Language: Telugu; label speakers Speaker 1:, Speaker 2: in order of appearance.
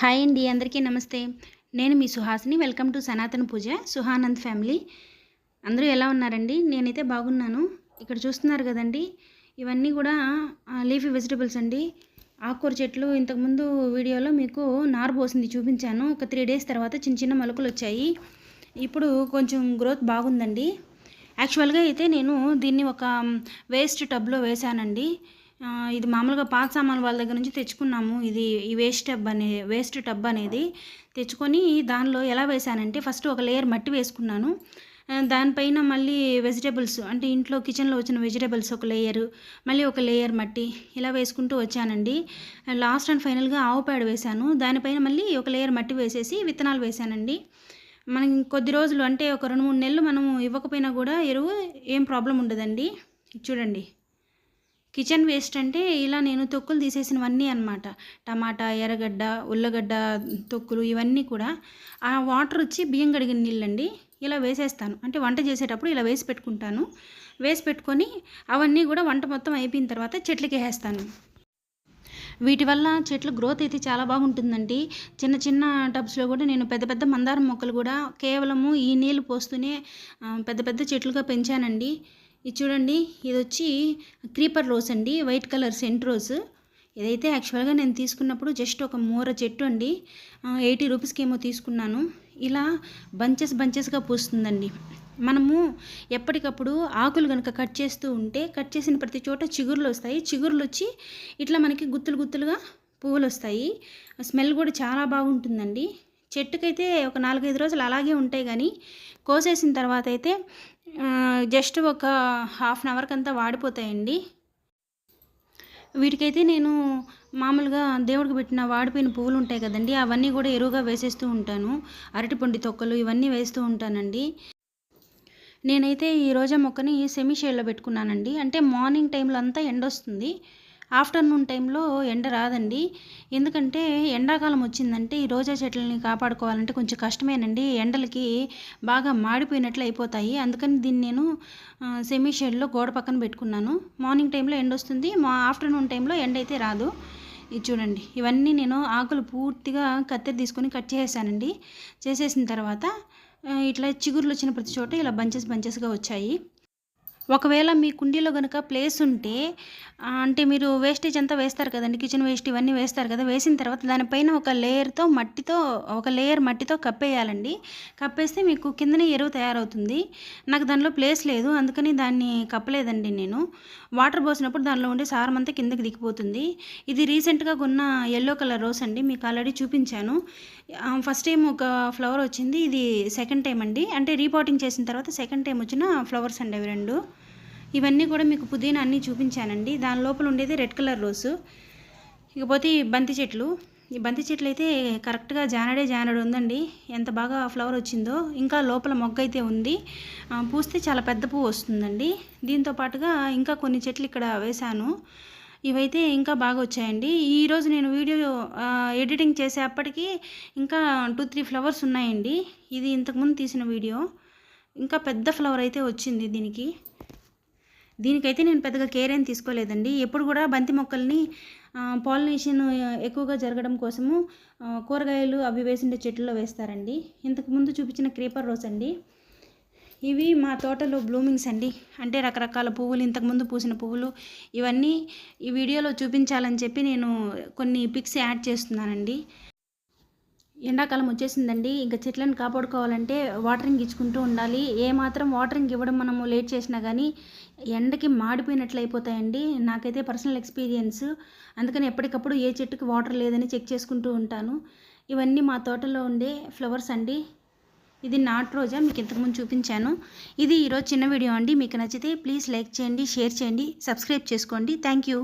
Speaker 1: హాయ్ అండి అందరికీ నమస్తే. నేను మీ సుహాసిని వెల్కమ్ టు సనాతన పూజ సుహానంద్ ఫ్యామిలీ. అందరూ ఎలా ఉన్నారండి? నేనైతే బాగున్నాను. ఇక్కడ చూస్తున్నారు కదండి ఇవన్నీ కూడా లీఫీ వెజిటబుల్స్ అండి. ఆకుకూర చెట్లు ఇంతకుముందు వీడియోలో మీకు నారు పోసింది చూపించాను. ఒక త్రీ డేస్ తర్వాత చిన్న చిన్న మొలకలు వచ్చాయి. ఇప్పుడు కొంచెం గ్రోత్ బాగుందండి. యాక్చువల్గా అయితే నేను దీన్ని ఒక వేస్ట్ టబ్లో వేశానండి. ఇది మామూలుగా పాత సామాన్ వాళ్ళ దగ్గర నుంచి తెచ్చుకున్నాము. ఇది ఈ వేస్ట్ టబ్ అనే వేస్ట్ టబ్ అనేది తెచ్చుకొని దానిలో ఎలా వేసానంటే ఫస్ట్ ఒక లేయర్ మట్టి వేసుకున్నాను. దానిపైన మళ్ళీ వెజిటేబుల్స్ అంటే ఇంట్లో కిచెన్లో వచ్చిన వెజిటేబుల్స్ ఒక లేయరు మళ్ళీ ఒక లేయర్ మట్టి ఇలా వేసుకుంటూ వచ్చానండి. లాస్ట్ అండ్ ఫైనల్గా ఆవు పేడ వేశాను. దానిపైన మళ్ళీ ఒక లేయర్ మట్టి వేసేసి విత్తనాలు వేశానండి. మనం కొద్ది రోజులు అంటే ఒక రెండు మూడు నెలలు మనం ఇవ్వకపోయినా కూడా ఎరువు ఏం ప్రాబ్లం ఉండదండి. చూడండి. కిచెన్ వేస్ట్ అంటే ఇలా నేను తొక్కులు తీసేసినవన్నీ అనమాట టమాటా ఎర్రగడ్డ ఉల్లగడ్డ తొక్కులు ఇవన్నీ కూడా ఆ వాటర్ వచ్చి బియ్యం కడిగిన నీళ్ళండి ఇలా వేసేస్తాను. అంటే వంట చేసేటప్పుడు ఇలా వేసి పెట్టుకుంటాను. వేసి పెట్టుకొని అవన్నీ కూడా వంట మొత్తం అయిపోయిన తర్వాత చెట్లకి వేసేస్తాను. వీటి వల్ల చెట్లు గ్రోత్ అయితే చాలా బాగుంటుందండి. చిన్న చిన్న టబ్స్లో కూడా నేను పెద్ద పెద్ద మందారం మొక్కలు కూడా కేవలము ఈ నీళ్ళు పోస్తూనే పెద్ద పెద్ద చెట్లుగా పెంచానండి. ఇది చూడండి ఇది వచ్చి క్రీపర్ రోజ్ అండి వైట్ కలర్ సెంట్ రోజ్ ఇదైతే యాక్చువల్గా నేను తీసుకున్నప్పుడు జస్ట్ ఒక మూర చెట్టు అండి. ఎయిటీ రూపీస్కి ఏమో తీసుకున్నాను. ఇలా బంచెస్ బంచెస్గా పూస్తుందండి. మనము ఎప్పటికప్పుడు ఆకులు కనుక కట్ చేస్తూ ఉంటే కట్ చేసిన ప్రతి చోట చిగుర్లు వస్తాయి. చిగుర్లు వచ్చి ఇట్లా మనకి గుత్తులు గుత్తులుగా పువ్వులు వస్తాయి. స్మెల్ కూడా చాలా బాగుంటుందండి. చెట్టుకైతే ఒక నాలుగైదు రోజులు అలాగే ఉంటాయి కానీ కోసేసిన తర్వాత అయితే జస్ట్ ఒక హాఫ్ అన్ అవర్కి అంతా వాడిపోతాయండి. వీటికైతే నేను మామూలుగా దేవుడికి పెట్టిన వాడిపోయిన పువ్వులు ఉంటాయి కదండి అవన్నీ కూడా ఎరువుగా వేసేస్తూ ఉంటాను. అరటిపండు తొక్కలు ఇవన్నీ వేస్తూ ఉంటానండి. నేనైతే ఈ రోజా మొక్కని సెమీ షేడ్లో పెట్టుకున్నానండి. అంటే మార్నింగ్ టైంలో అంతా ఎండ వస్తుంది ఆఫ్టర్నూన్ టైంలో ఎండ రాదండి. ఎందుకంటే ఎండాకాలం వచ్చిందంటే ఈ రోజా చెట్లని కాపాడుకోవాలంటే కొంచెం కష్టమేనండి. ఎండలకి బాగా మాడిపోయినట్లు అయిపోతాయి. అందుకని దీన్ని నేను సెమీ షేడ్లో గోడ పక్కన పెట్టుకున్నాను. మార్నింగ్ టైంలో ఎండ వస్తుంది. మా ఆఫ్టర్నూన్ టైంలో ఎండ అయితే రాదు. ఇది చూడండి. ఇవన్నీ నేను ఆకులు పూర్తిగా కత్తెర తీసుకొని కట్ చేసేసానండి. చేసేసిన తర్వాత ఇట్లా చిగురులు వచ్చిన ప్రతి చోట ఇలా బంచెస్ బంచెస్గా వచ్చాయి. ఒకవేళ మీ కుండీలో కనుక ప్లేస్ ఉంటే అంటే మీరు వేస్టేజ్ అంతా వేస్తారు కదండి కిచెన్ వేస్ట్ ఇవన్నీ వేస్తారు కదా వేసిన తర్వాత దానిపైన ఒక లేయర్తో మట్టితో ఒక లేయర్ మట్టితో కప్పేయాలండి. కప్పేస్తే మీకు కిందనే ఎరువు తయారవుతుంది. నాకు దానిలో ప్లేస్ లేదు అందుకని దాన్ని కప్పలేదండి నేను. వాటర్ పోసినప్పుడు దానిలో ఉండే సారం అంతా కిందకి దిగిపోతుంది. ఇది రీసెంట్గా కొన్న ఎల్లో కలర్ రోస్ అండి మీకు ఆల్రెడీ చూపించాను. ఫస్ట్ టైం ఒక ఫ్లవర్ వచ్చింది ఇది సెకండ్ టైం అండి. అంటే రీపాటింగ్ చేసిన తర్వాత సెకండ్ టైం వచ్చిన ఫ్లవర్స్ అండి అవి రెండు. ఇవన్నీ కూడా మీకు పుదీనా అన్నీ చూపించానండి. దాని లోపల ఉండేది రెడ్ కలర్ రోసు. ఇకపోతే ఈ బంతి చెట్లు. ఈ బంతి చెట్లు అయితే కరెక్ట్గా జానడే జానడు ఉందండి. ఎంత బాగా ఫ్లవర్ వచ్చిందో. ఇంకా లోపల మొగ్గ అయితే ఉంది. పూస్తే చాలా పెద్ద పువ్వు వస్తుందండి. దీంతో పాటుగా ఇంకా కొన్ని చెట్లు ఇక్కడ వేశాను. ఇవైతే ఇంకా బాగా వచ్చాయండి. ఈరోజు నేను వీడియో ఎడిటింగ్ చేసేప్పటికీ ఇంకా టూ త్రీ ఫ్లవర్స్ ఉన్నాయండి. ఇది ఇంతకుముందు తీసిన వీడియో. ఇంకా పెద్ద ఫ్లవర్ అయితే వచ్చింది దీనికి. దీనికైతే నేను పెద్దగా కేర్ ఏం తీసుకోలేదండి. ఎప్పుడు కూడా బంతి మొక్కల్ని పాలినేషన్ ఎక్కువగా జరగడం కోసము కూరగాయలు అవి వేసిండే చెట్లలో వేస్తారండి. ఇంతకు ముందు చూపించిన క్రీపర్ రోస్ అండి. ఇవి మా తోటలో బ్లూమింగ్స్ అండి. అంటే రకరకాల పువ్వులు ఇంతకుముందు పూసిన పువ్వులు ఇవన్నీ ఈ వీడియోలో చూపించాలని చెప్పి నేను కొన్ని పిక్స్ యాడ్ చేస్తున్నానండి. ఎండాకాలం వచ్చేసిందండి. ఇంకా చెట్లను కాపాడుకోవాలంటే వాటరింగ్ ఇచ్చుకుంటూ ఉండాలి. ఏ మాత్రం వాటరింగ్ ఇవ్వడం మనము లేట్ చేసినా కానీ ఎండకి మాడిపోయినట్లు అయిపోతాయండి. నాకైతే పర్సనల్ ఎక్స్పీరియన్స్. అందుకని ఎప్పటికప్పుడు ఏ చెట్టుకి వాటర్ లేదని చెక్ చేసుకుంటూ ఉంటాను. ఇవన్నీ మా తోటలో ఉండే ఫ్లవర్స్ అండి. ఇది నాట్ రోజా మీకు ఇంతకుముందు చూపించాను. ఇది ఈరోజు చిన్న వీడియో అండి. మీకు నచ్చితే ప్లీజ్ లైక్ చేయండి షేర్ చేయండి సబ్స్క్రైబ్ చేసుకోండి. Thank you.